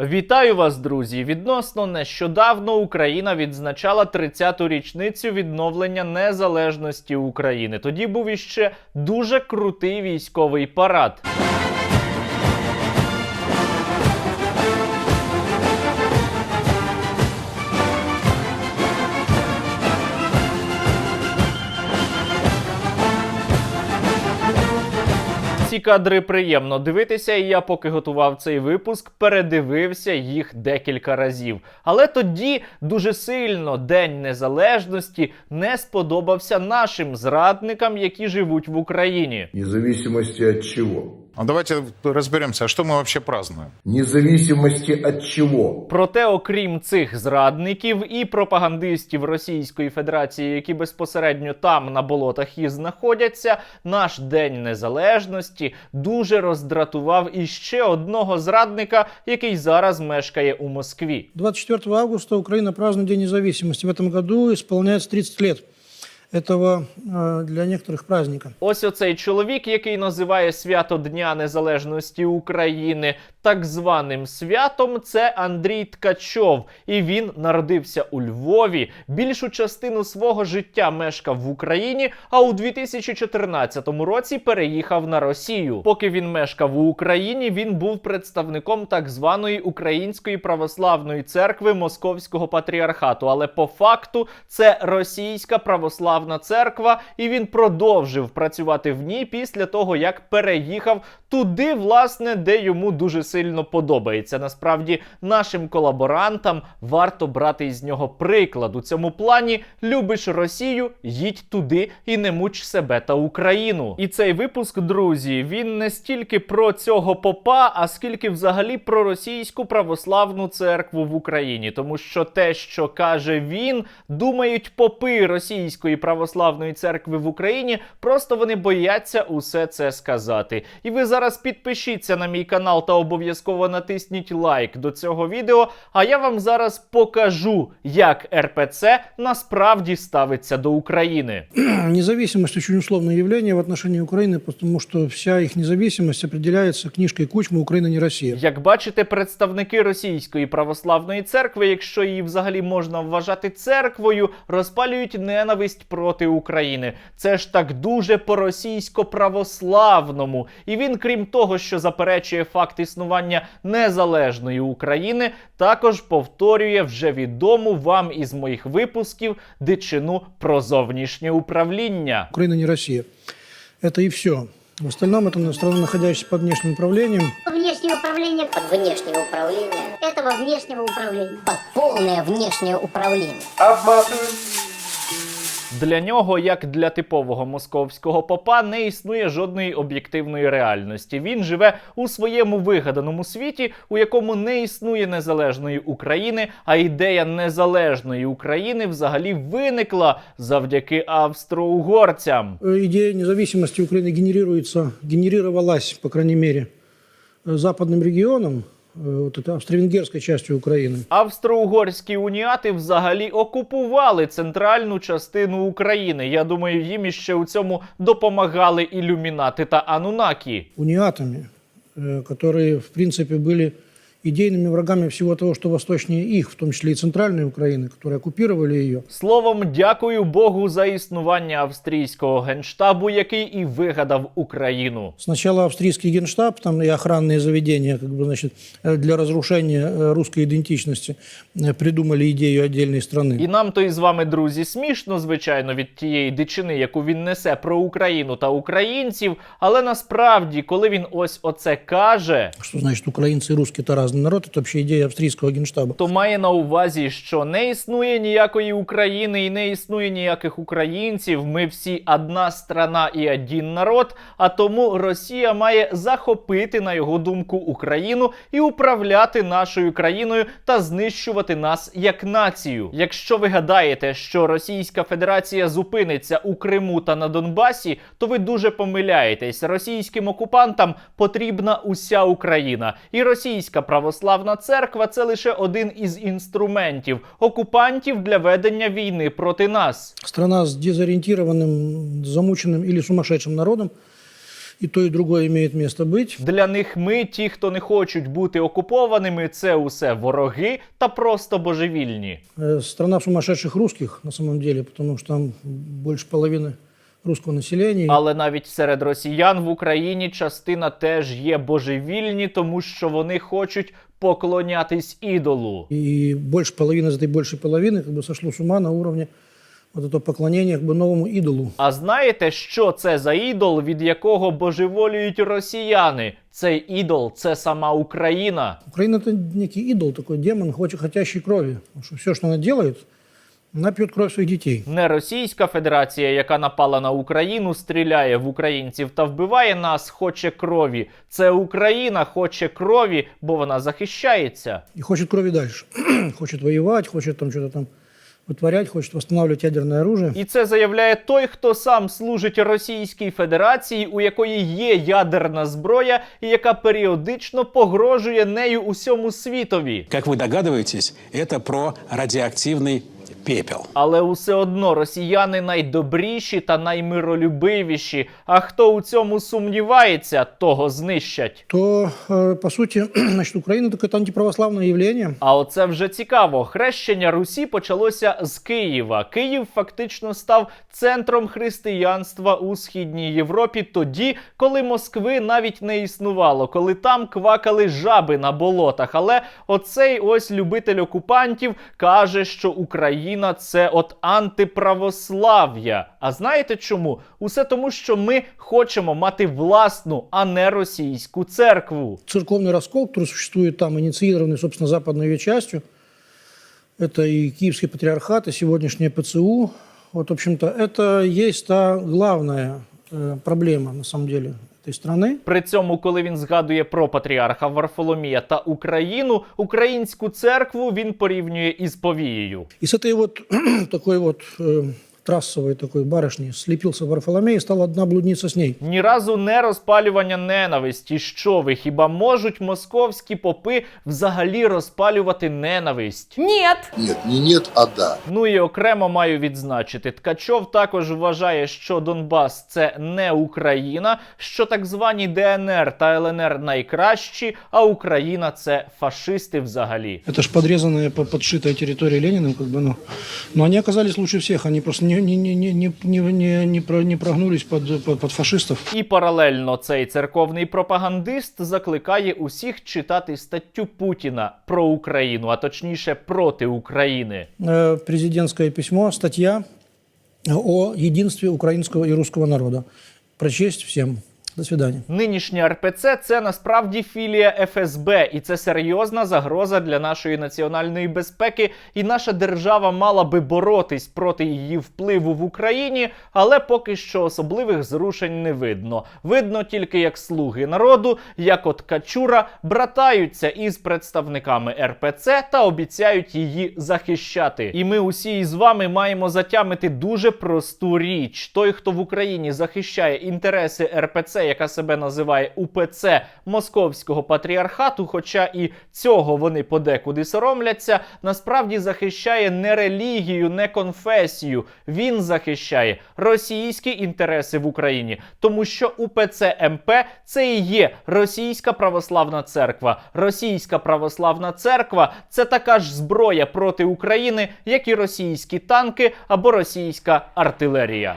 Вітаю вас, друзі! Відносно нещодавно Україна відзначала 30-ту річницю відновлення незалежності України. Тоді був іще дуже крутий військовий парад. Кадри приємно дивитися, і я, поки готував цей випуск, передивився їх декілька разів. Але тоді дуже сильно День Незалежності не сподобався нашим зрадникам, які живуть в Україні. Незалежності від чего? Ну, давайте разберемся, а что мы вообще празднуем? Независимости от чего? Проте, окрім цих зрадників і пропагандистів Російської Федерації, які безпосередньо там на болотах і знаходяться, наш День Незалежності дуже роздратував іще одного зрадника, який зараз мешкає у Москві. 24 августа Украина празднует День независимости. В этом году исполняется 30 лет этого э, для некоторых праздника. Ось оцей чоловік, який називає свято Дня Незалежності України так званим святом, це Андрій Ткачов. І він народився у Львові. Більшу частину свого життя мешкав в Україні, а у 2014 році переїхав на Росію. Поки він мешкав у Україні, він був представником так званої Української православної церкви Московського патріархату. Але по факту це російська православна церква, і він продовжив працювати в ній після того, як переїхав туди, власне, де йому дуже сильно подобається. Насправді, нашим колаборантам варто брати із нього приклад у цьому плані. Любиш Росію, їдь туди і не муч себе та Україну. І цей випуск, друзі, він не стільки про цього попа, а скільки взагалі про російську православну церкву в Україні, тому що те, що каже він, думають попи російської православної церкви в Україні, просто вони бояться усе це сказати. І ви зараз підпишіться на мій канал та обов'язково натисніть лайк до цього відео. А я вам зараз покажу, як РПЦ насправді ставиться до України. Независимость очень условное явление в отношении Украины, потому что вся их независимость определяется книжкой Кучма «Украина не Россия». Як бачите, представники російської православної церкви, якщо її взагалі можна вважати церквою, розпалюють ненависть проти України. Це ж так дуже по-російсько православному. І він, крім того, що заперечує факт існування незалежної України, також повторює вже відому вам із моїх випусків дичину про зовнішнє управління. Украина не Россия. Это и все. В остальном это страна, находящаяся под внешним управлением. Внешнее управление под внешнего управления, этого внешнего управления. под полное внешнее управление. Для нього, як для типового московського попа, не існує жодної об'єктивної реальності. Він живе у своєму вигаданому світі, у якому не існує незалежної України, а ідея незалежної України взагалі виникла завдяки австро-угорцям. Э, Идея независимости Украины генерируется, генерировалась, по крайней мере, э, западным регионом, э, вот это австро-венгерской частью Украины. Австро-угорські уніати взагалі окупували центральну частину України. Я думаю, їм іще у цьому допомагали ілюмінати та анунакі. униатами, э, которые, в принципе, были идейными врагами всего того, что восточнее их, в том числе и центральной Украины, которые оккупировали ее. Словом, дякую Богу за існування австрійського генштабу, який і вигадав Україну. Сначала австрийский генштаб там, и охранные заведения как бы, значит, э, для разрушения э, русской идентичности э, придумали идею отдельной страны. І нам то із вами, друзі, смішно, звичайно, від тієї дичини, яку він несе про Україну та українців. Але насправді, коли він ось оце каже, Что значит украинцы и русские это разный народ? Это вообще идея австрийского генштаба. то має на увазі, що не існує ніякої України і не існує ніяких українців. Ми всі одна страна і один народ. А тому Росія має захопити, на його думку, Україну і управляти нашою країною та знищувати нас як націю. Якщо ви гадаєте, що Російська Федерація зупиниться у Криму та на Донбасі, то ви дуже помиляєтесь. Російським окупантам потрібна уся Україна, і російська православна церква це лише один із інструментів окупантів для ведення війни проти нас. Страна с дезориентированным, замученным или сумасшедшим народом, И то, и другое имеет место быть. Для них ми, ті, хто не хочуть бути окупованими, це усе вороги та просто божевільні. Э, Страна сумасшедших русских, на самом деле, потому что там больше половины руського населення. Але навіть серед росіян в Україні частина теж є божевільні, тому що вони хочуть поклонятись ідолу. І більше половини з більше половини якби сошло з ума на рівні от це поклонення якби новому ідолу. А знаєте, що це за ідол, від якого божеволюють росіяни? Цей ідол це сама Україна. Україна це некий ідол, такий демон, хоче хотящий крові. Що все, що вона робить, она пьет кровь своих детей. Не Російська Федерація, яка напала на Україну, стріляє в українців та вбиває нас, хоче крові. Це Україна хоче крові, бо вона захищається. И хочет крови дальше. хочет воевать, хочет там что-то там вытворять, хочет восстанавливать ядерное оружие. І це заявляє той, хто сам служить Російській Федерації, у якої є ядерна зброя, і яка періодично погрожує нею усьому світові. Как вы догадываетесь, это про радиоактивный пепел. Але усе одно росіяни найдобріші та наймиролюбивіші. А хто у цьому сумнівається, того знищать. То, э, по сути, значит, Украина так это антиправославное явление. А оце вже цікаво. Хрещення Русі почалося з Києва. Київ фактично став центром християнства у східній Європі тоді, коли Москви навіть не існувало, коли там квакали жаби на болотах. Але оцей ось любитель окупантів каже, що Україна це от антиправослав'я. А знаєте чому? Усе тому, що ми хочемо мати власну, а не російську церкву. Церковный раскол, который существует там, инициированный, собственно, западной ее частью, это и Киевский патриархат, и сегодняшнее ПЦУ. Вот, в общем-то, это есть та главная э, проблема, на самом деле, этой страны. При цьому, коли він згадує про патріарха Варфоломія та Україну, українську церкву він порівнює із повією. И с этой вот такой вот э, трассовой такой барышни слепился Варфоломей, и стала одна блудница с ней. Ні разу не розпалювання ненависті. Що ви хіба можуть московські попи взагалі розпалювати ненависть? Нет. Нет, не нет, а да. Ну і окремо маю відзначити, Ткачов також вважає, що Донбас це не Україна, що так звані ДНР та ЛНР найкращі, а Україна це фашисти взагалі. Это ж подрезанная, по- подшитая территория Ленина, как бы, ну. Но они оказались лучше всех, они просто не, не, не, не, не, не, не, не, про- не прогнулись под, под, под фашистов. І паралельно цей церковний пропагандист закликає усіх читати статтю Путіна про Україну, а точніше проти України. Президентське президентское письмо, стаття о єдинстві українського і русского народу. Прочесть всем. До свидания. Нинішня РПЦ це насправді філія ФСБ, і це серйозна загроза для нашої національної безпеки. І наша держава мала би боротись проти її впливу в Україні, але поки що особливих зрушень не видно. Видно тільки як слуги народу, як от Качура, братаються із представниками РПЦ та обіцяють її захищати. І ми усі із вами маємо затямити дуже просту річ: той, хто в Україні захищає інтереси РПЦ, яка себе називає УПЦ Московського патріархату, хоча і цього вони подекуди соромляться, насправді захищає не релігію, не конфесію. Він захищає російські інтереси в Україні, тому що УПЦ МП це і є російська православна церква. Російська православна церква це така ж зброя проти України, як і російські танки або російська артилерія.